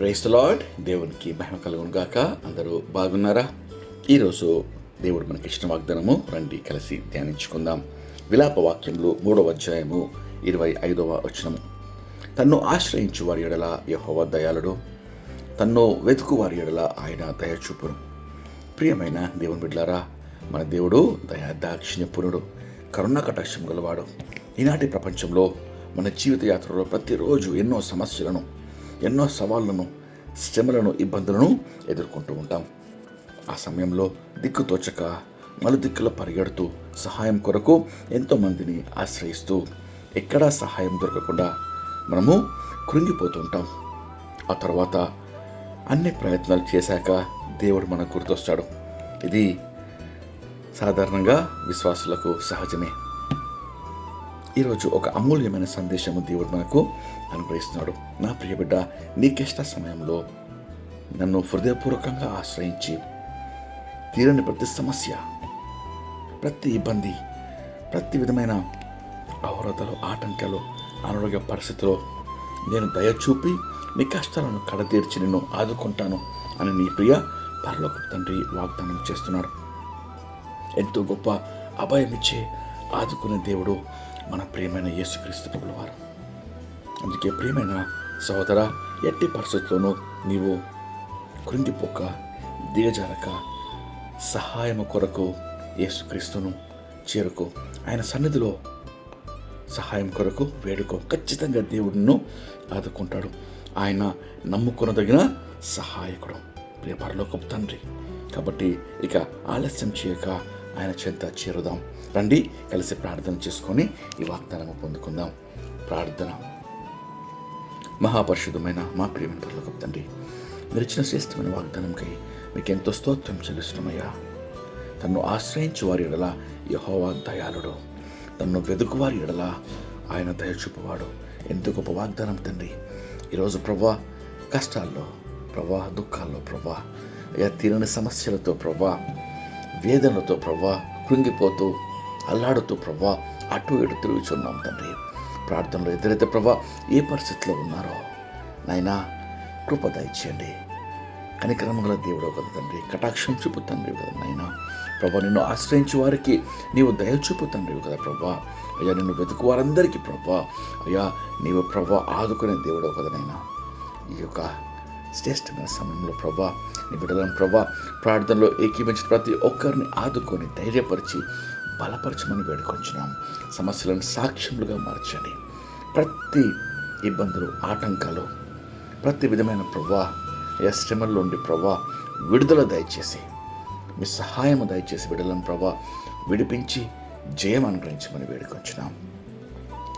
Price lord. దేవునికి మహిమ కలుగును గాక. అందరూ బాగున్నారా? ఈరోజు దేవుడు మనకి ఇష్టం వాగ్దానము రండి కలిసి ధ్యానించుకుందాం. విలాప వాక్యంలో మూడవ అధ్యాయము ఇరవై ఐదవ వచనము. తన్ను ఆశ్రయించు వారి ఎడల యహోవ దయాళుడు. తన్ను వెతుకు వారి ఎడల ఆయన దయచూపును ప్రియమైన దేవుని బిడ్లారా మన దేవుడు దయాదాక్షిణ్యపురుడు కరుణ కటాక్షం గలవాడు. ఈనాటి ప్రపంచంలో మన జీవిత యాత్రలో ప్రతిరోజు ఎన్నో సమస్యలను ఎన్నో సవాళ్ళను శ్రమలను ఇబ్బందులను ఎదుర్కొంటూ ఉంటాం. ఆ సమయంలో దిక్కు తోచక నలుదిక్కుల పరిగెడుతూ సహాయం కొరకు ఎంతోమందిని ఆశ్రయిస్తూ ఎక్కడా సహాయం దొరకకుండా మనము కృంగిపోతూ ఉంటాం. ఆ తర్వాత అన్ని ప్రయత్నాలు చేశాక దేవుడు మనకు గుర్తొస్తాడు. ఇది సాధారణంగా విశ్వాసులకు సహజమే. ఈరోజు ఒక అమూల్యమైన సందేశము దేవుడు మనకు అనుగ్రహిస్తున్నాడు. నా ప్రియ బిడ్డ నీకిష్ట సమయంలో నన్ను హృదయపూర్వకంగా ఆశ్రయించి తీరని ప్రతి సమస్య ప్రతి ఇబ్బంది ప్రతి విధమైన అవరోధాలు ఆటంకాలు అనారోగ్య పరిస్థితిలో నేను దయ చూపి నీ కష్టాలను కడతీర్చి నిన్ను ఆదుకుంటాను అని నీ ప్రియ పరలోక తండ్రి వాగ్దానం చేస్తున్నాడు. ఎంతో గొప్ప అభయమిచ్చే ఆదుకునే దేవుడు మన ప్రియమైన యేసుక్రీస్తు ప్రభుల వారు అందుకే ప్రియమైన సహోదర ఎట్టి పరిస్థితుల్లోనూ నీవు కృంగిపోక దిగజారక సహాయము కొరకు యేసుక్రీస్తును చేరుకో. ఆయన సన్నిధిలో సహాయం కొరకు వేడుకో. ఖచ్చితంగా దేవుడిను ఆదుకుంటాడు. ఆయన నమ్ముకునదగిన సహాయకుడు. ప్రియ పరలోకపు తండ్రి. కాబట్టి ఇక ఆలస్యం చేయక ఆయన చెంత చేరుదాం. రండి కలిసి ప్రార్థన చేసుకొని ఈ వాగ్దానము పొందుకుందాం. ప్రార్థన. మహాపరిశుద్ధమైన మా ప్రియమైన పరలోకపు తండ్రి మీరు ఇచ్చిన శ్రేష్టమైన వాగ్దానంకై మీకు ఎంతో స్తోత్రం చెల్లిస్తున్నామయ్యా. తన్ను ఆశ్రయించు వారి ఎడల యహోవా దయాళుడు. తన్ను వెతుకువారి ఎడల ఆయన దయ చూపువాడు. ఎంతో గొప్ప వాగ్దానం తండ్రి? ఈరోజు ప్రభా కష్టాల్లో ప్రభా దుఃఖాల్లో ప్రభా అయ్యా తీరని సమస్యలతో ప్రభా వేదనతో ప్రభా కృంగిపోతూ అల్లాడుతూ ప్రభా అటు ఇటు తిరుగుచున్నాం తండ్రి. ప్రార్థనలో ఎదురైతే ప్రభా ఏ పరిస్థితిలో ఉన్నారో? నాయనా కృప దయచేయండి. కనికరమగల దేవుడు కదా తండ్రి కటాక్షం చూపు తండ్రి కదా నాయన. ప్రభా నిన్ను ఆశ్రయించే వారికి నీవు దయ చూపు తండ్రి కదా ప్రభా. అయ్యా నిన్ను వెతుకు వారందరికీ ప్రభా. అయ్యా నీవు ప్రభా ఆదుకునే దేవుడు కదా నాయన. ఈ యొక్క శ్రేష్టమైన సమయంలో ప్రభా నీ బిడ్డలను ప్రభా ప్రార్థనలో ఏకీభించిన ప్రతి ఒక్కరిని ఆదుకొని ధైర్యపరిచి బలపరచమని వేడుకొంచున్నాం. సమస్యలను సాక్ష్యములుగా మార్చండి. ప్రతి ఇబ్బందులు ఆటంకాలు ప్రతి విధమైన ప్రభా ఏ శ్రమల్లో ఉండి ప్రభా విడుదల దయచేసి మీ సహాయము దయచేసి విడుదలను ప్రభా విడిపించి జయం అనుగ్రహించమని వేడుకొంచున్నాం.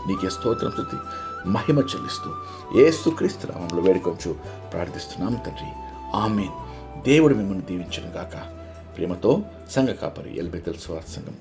నీకే స్తోత్రం స్థుతి మహిమ చెల్లిస్తూ ఏసుక్రీస్తు నామంలో వేడుకొంచు ప్రార్థిస్తున్నాం తండ్రి. ఆమెన్. దేవుడు మిమ్మల్ని దీవించను గాక ప్రేమతో సంఘ కాపరి ఎల్బెతల్ స్వార్థ సంఘం.